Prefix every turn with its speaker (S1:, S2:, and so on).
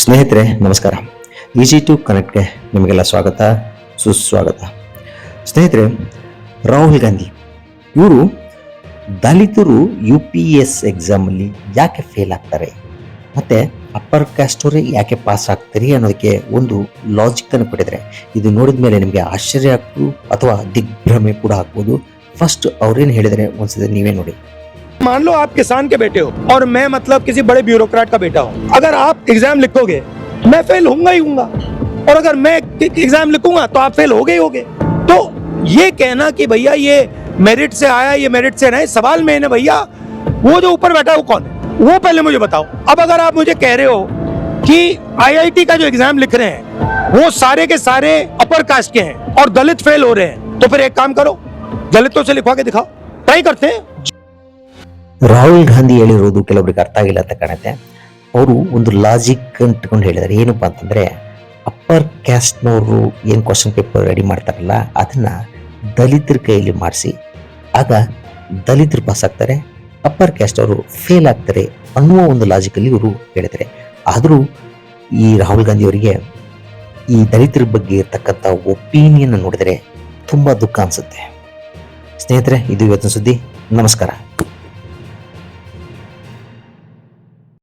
S1: ಸ್ನೇಹಿತರೆ, ನಮಸ್ಕಾರ. Easy to ಕನೆಕ್ಟ್ಗೆ ನಿಮಗೆಲ್ಲ ಸ್ವಾಗತ, ಸುಸ್ವಾಗತ. ಸ್ನೇಹಿತರೆ, ರಾಹುಲ್ ಗಾಂಧಿ, ಇವರು ದಲಿತರು ಯು ಪಿ ಎಸ್ ಎಕ್ಸಾಮಲ್ಲಿ ಯಾಕೆ ಫೇಲ್ ಆಗ್ತಾರೆ? ಮತ್ತು ಅಪ್ಪರ್ ಕ್ಯಾಸ್ಟೋರೇ ಯಾಕೆ ಪಾಸ್ ಆಗ್ತಾರೆ ಅನ್ನೋದಕ್ಕೆ ಒಂದು ಲಾಜಿಕನ್ನು ಪಡೆದರೆ ಇದು ನೋಡಿದ ಮೇಲೆ ನಿಮಗೆ ಆಶ್ಚರ್ಯ ಆಗ್ಬೋದು ಅಥವಾ ದಿಗ್ಭ್ರಮೆ ಕೂಡ ಆಗ್ಬೋದು. ಫಸ್ಟ್ ಅವ್ರೇನು ಹೇಳಿದರೆ ಒಂದ್ಸತಿ ನೀವೇ ನೋಡಿ.
S2: मान लो आप किसान के बेटे हो और मैं मतलब किसी बड़े ब्यूरोक्रेट का बेटा हूँ। अगर आप एग्ज़ाम लिखोगे, मैं फेल होऊँगा ही होऊँगा। और अगर मैं एग्ज़ाम लिखूँगा तो आप फेल हो गए होगे। तो ये कहना कि भैया ये मेरिट से आया, ये मेरिट से नहीं, सवाल में ना भैया। वो जो ऊपर बैठा है, वो कौन है? वो पहले मुझे बताओ। अब अगर आप मुझे कह रहे हो कि आईआईटी का जो एग्ज़ाम लिख रहे हैं, वो सारे के सारे अपर कास्ट के हैं और दलित फेल हो रहे हैं तो फिर एक काम करो, दलितों से लिखवा के दिखाओ। ट्राई करते हैं।
S1: ರಾಹುಲ್ ಗಾಂಧಿ ಹೇಳಿರೋದು ಕೆಲವರಿಗೆ ಅರ್ಥ ಆಗಿಲ್ಲ ಅಂತ ಕಾಣುತ್ತೆ. ಅವರು ಒಂದು ಲಾಜಿಕ್ ಅಂತಕೊಂಡು ಹೇಳಿದ್ದಾರೆ ಏನಪ್ಪ ಅಂತಂದರೆ ಅಪ್ಪರ್ ಕ್ಯಾಸ್ಟ್ನವರು ಏನು ಕ್ವಶನ್ ಪೇಪರ್ ರೆಡಿ ಮಾಡ್ತಾರಲ್ಲ, ಅದನ್ನು ದಲಿತರ ಕೈಯಲ್ಲಿ ಮಾಡಿಸಿ, ಆಗ ದಲಿತರು ಪಾಸ್ ಆಗ್ತಾರೆ ಅಪ್ಪರ್ ಕ್ಯಾಸ್ಟ್ ಅವರು ಫೇಲ್ ಆಗ್ತಾರೆ ಅನ್ನುವ ಒಂದು ಲಾಜಿಕಲ್ಲಿ ಇವರು ಹೇಳಿದ್ದಾರೆ ಆದರೂ ಈ ರಾಹುಲ್ ಗಾಂಧಿ ಅವರಿಗೆ ಈ ದಲಿತರ ಬಗ್ಗೆ ಇರ್ತಕ್ಕಂಥ ಒಪಿನಿಯನ್ ನೋಡಿದರೆ ತುಂಬ ದುಃಖ ಅನಿಸುತ್ತೆ. ಸ್ನೇಹಿತರೆ, ಇದು ಇವತ್ತಿನ ಸುದ್ದಿ. ನಮಸ್ಕಾರ.